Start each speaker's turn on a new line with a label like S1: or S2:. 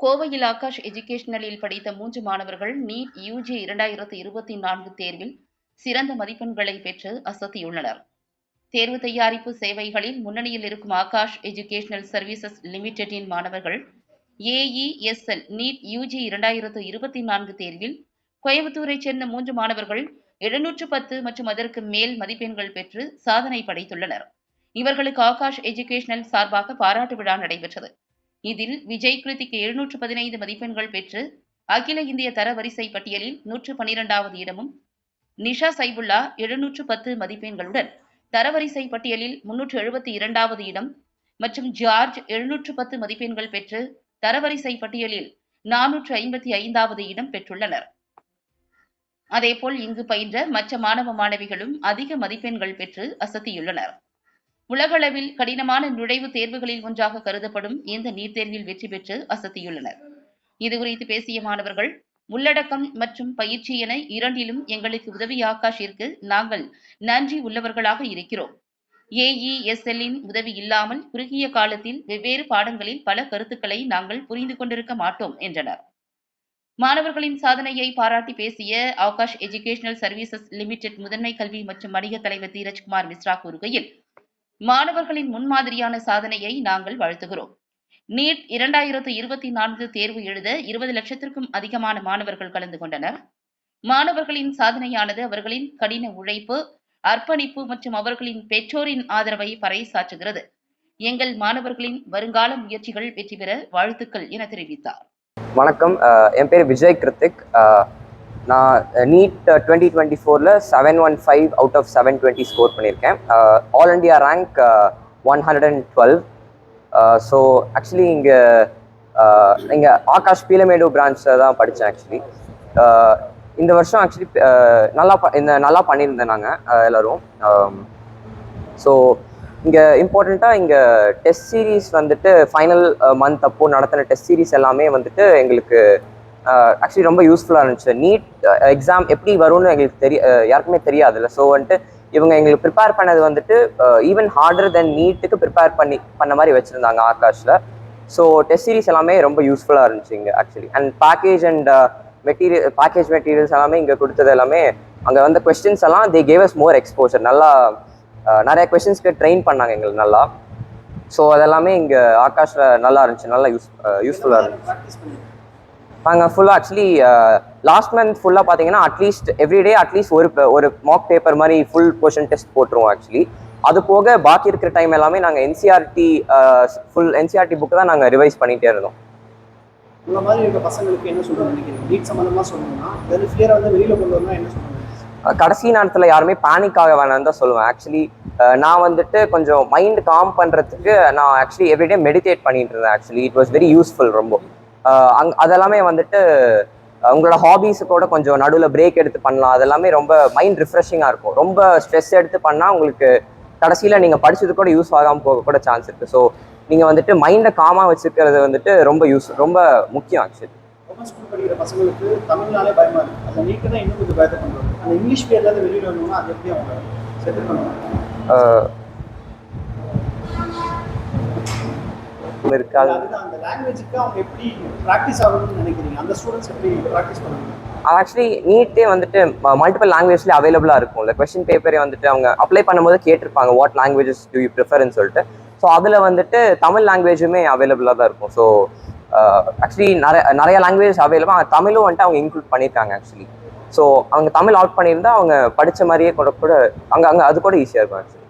S1: கோவையில் ஆகாஷ் எஜுகேஷனலில் படித்த மூன்று மாணவர்கள் நீட் யூஜி இரண்டாயிரத்து இருபத்தி நான்கு தேர்வில் சிறந்த மதிப்பெண்களை பெற்று அசத்தியுள்ளனர். தேர்வு தயாரிப்பு சேவைகளில் முன்னணியில் இருக்கும் ஆகாஷ் எஜுகேஷனல் சர்வீசஸ் லிமிடெட்டின் மாணவர்கள் ஏஇஎஸ்எல் நீட் யூஜி இரண்டாயிரத்து இருபத்தி நான்கு தேர்வில் கோயம்புத்தூரைச் சேர்ந்த மூன்று மாணவர்கள் எழுநூற்று பத்து மற்றும் அதற்கு மேல் மதிப்பெண்கள் பெற்று சாதனை படைத்துள்ளனர். இவர்களுக்கு ஆகாஷ் எஜுகேஷனல் சார்பாக பாராட்டு விழா நடைபெற்றது. இதில் விஜய் கிருத்திக்கு எழுநூற்று பதினைந்து மதிப்பெண்கள் பெற்று அகில இந்திய தரவரிசை பட்டியலில் நூற்று பனிரெண்டாவது இடமும். நிஷா சைபுல்லா எழுநூற்று பத்து மதிப்பெண்களுடன் தரவரிசை பட்டியலில் முன்னூற்று எழுபத்தி இரண்டாவது இடம். மற்றும் ஜார்ஜ் எழுநூற்று பத்து மதிப்பெண்கள் பெற்று தரவரிசை பட்டியலில் நானூற்று ஐம்பத்தி ஐந்தாவது இடம் பெற்றுள்ளனர். அதேபோல் இங்கு பயின்ற மற்ற மாணவ மாணவிகளும் அதிக மதிப்பெண்கள் பெற்று அசத்தியுள்ளனர். உலகளவில் கடினமான நுழைவுத் தேர்வுகளில் ஒன்றாக கருதப்படும் இந்த நீட் தேர்வில் வெற்றி பெற்று அசத்தியுள்ளனர். இதுகுறித்து பேசிய மாணவர்கள் உள்ளடக்கம் மற்றும் பயிற்சி என இரண்டிலும் எங்களுக்கு உதவி ஆகாஷிற்கு நாங்கள் நன்றி உள்ளவர்களாக இருக்கிறோம். ஏஇஎஸ்எல்லின் உதவி இல்லாமல் குறுகிய காலத்தில் வெவ்வேறு பாடங்களில் பல கருத்துக்களை நாங்கள் புரிந்து கொண்டிருக்க மாட்டோம் என்றனர். மாணவர்களின் சாதனையை பாராட்டி பேசிய ஆகாஷ் எஜுகேஷனல் சர்வீசஸ் லிமிடெட் முதன்மை கல்வி மற்றும் வணிக தலைவர் தீரஜ்குமார் மிஸ்ரா கூறுகையில் மாணவர்களின் முன்மாதிரியான சாதனையை நாங்கள் வாழ்த்துகிறோம். நீட் இரண்டாயிரத்து இருபத்தி நான்கு தேர்வு எழுத இருபது லட்சத்திற்கும் அதிகமான மாணவர்கள் கலந்து கொண்டனர். மாணவர்களின் சாதனையானது அவர்களின் கடின உழைப்பு அர்ப்பணிப்பு மற்றும் அவர்களின் பெற்றோரின் ஆதரவை பறைசாற்றுகிறது. எங்கள் மாணவர்களின் வருங்கால முயற்சிகள் வெற்றி பெற வாழ்த்துக்கள் என தெரிவித்தார்.
S2: வணக்கம். என் பேர் விஜய் கிருத்திக். நான் நீட் டுவெண்ட்டி டுவெண்ட்டி ஃபோரில் seven one five out of seven twenty score பண்ணியிருக்கேன். All India rank one hundred and twelve so actually இங்கே இங்கே ஆகாஷ் பீலமேடு பிரான்ச்சில் தான் படித்தேன் ஆக்சுவலி இந்த வருஷம் ஆக்சுவலி நல்லா ப இந்த நல்லா பண்ணியிருந்தேன் நாங்கள் எல்லோரும். ஸோ இங்கே இம்பார்ட்டண்ட்டாக இங்கே டெஸ்ட் சீரீஸ் வந்துட்டு ஃபைனல் மந்த் அப்போது நடத்தின டெஸ்ட் சீரீஸ் எல்லாமே வந்துட்டு எங்களுக்கு ஆக்சுவலி ரொம்ப யூஸ்ஃபுல்லாக இருந்துச்சு. நீட் எக்ஸாம் எப்படி வரும்னு எங்களுக்கு தெரிய யாருக்குமே தெரியாதுல்ல. ஸோ வந்துட்டு இவங்க எங்களுக்கு ப்ரிப்பேர் பண்ணது வந்துட்டு ஈவன் ஹார்டர் தென் நீட்டுக்கு ப்ரிப்பேர் பண்ணி பண்ண மாதிரி வச்சுருந்தாங்க ஆகாஷில். ஸோ டெஸ்ட் சீரிஸ் எல்லாமே ரொம்ப யூஸ்ஃபுல்லாக இருந்துச்சு இங்கே actually and package and material package materials எல்லாமே இங்கே கொடுத்தது எல்லாமே அங்கே வந்த கொஸ்டின்ஸ் எல்லாம் they gave us more exposure நல்லா நிறைய கொஸ்டின்ஸ்க்கு ட்ரெயின் பண்ணாங்க எங்களுக்கு நல்லா. ஸோ அதெல்லாமே இங்கே ஆகாஷில் நல்லா இருந்துச்சு. நல்லா யூஸ் யூஸ்ஃபுல்லாக இருந்துச்சு. நாங்கள் ஃபுல்லாக ஆக்சுவலி லாஸ்ட் மந்த் ஃபுல்லாக பார்த்தீங்கன்னா அட்லீஸ்ட் எவ்ரிடே அட்லீஸ்ட் ஒரு ஒரு மாக் பேப்பர் மாதிரி ஃபுல் போர்ஷன் டெஸ்ட் போட்டுருவோம் ஆக்சுவலி அது போக பாக்கி இருக்கிற டைம் எல்லாமே நாங்கள் என்சிஆர்டி ஃபுல் என்சிஆர்டி புக்கு தான் நாங்கள் ரிவைஸ் பண்ணிகிட்டே இருந்தோம்.
S3: உங்களை மாதிரி இருக்க பசங்களுக்கு என்ன சொல்லுங்க நினைக்கிறீங்க? நீட் சம்மந்தமாக சொல்லணும்னா அதாவது ஃபியரை வந்து வெளியில் கொண்டு வரணும் என்ன சொல்லுங்க
S2: அஹ் கடைசி நேரத்தில் யாருமே பேனிக் ஆக வேணாம்னு தான் சொல்லுவேன். ஆக்சுவலி நான் வந்துட்டு கொஞ்சம் மைண்ட் காம் பண்ணுறதுக்கு நான் ஆக்சுவலி எவ்ரிடே மெடிடேட் பண்ணிட்டு இருந்தேன் actually it was very useful ரொம்ப. அங் அதெல்லாமே வந்துட்டு உங்களோட ஹாபீஸு கூட கொஞ்சம் நடுவில் பிரேக் எடுத்து பண்ணலாம். அதெல்லாமே ரொம்ப மைண்ட் ரிஃப்ரெஷிங்காக இருக்கும். ரொம்ப ஸ்ட்ரெஸ் எடுத்து பண்ணால் உங்களுக்கு கடைசியில் நீங்கள் படிச்சது கூட யூஸ் ஆகாமல் போக கூட சான்ஸ் இருக்குது ஸோ நீங்கள் வந்துட்டு மைண்டை காமாக வச்சுக்கிறது வந்துட்டு ரொம்ப யூஸ் ரொம்ப முக்கியம் ஆக்சுவலி
S3: கவர்மெண்ட் எப்படி ப்ராக்டிஸ் பண்ணுவாங்க
S2: ஆக்சுவலி நீட்டே வந்துட்டு மல்டிபிள் லாங்குவேஜ்ல அவைலபிளாக இருக்கும்ல. கொஸ்டின் பேப்பரே வந்துட்டு அவங்க அப்ளை பண்ணும்போது கேட்டிருப்பாங்க வாட் லாங்குவேஜஸ் டு யூ ப்ரிஃபர்னு சொல்லிட்டு. ஸோ அதில் வந்துட்டு தமிழ் லாங்குவேஜுமே அவைலபிளாக தான் இருக்கும். ஸோ ஆக்சுவலி நிறைய நிறைய லாங்குவேஜ் அவைலபிள் தமிழும் வந்துட்டு அவங்க இன்க்ளூட் பண்ணியிருக்காங்க ஆக்சுவலி ஸோ அவங்க தமிழ் ஆட் பண்ணியிருந்தா அவங்க படித்த மாதிரியே கூட கூட அங்கே அங்கே அது கூட ஈஸியாக இருக்கும் ஆக்சுவலி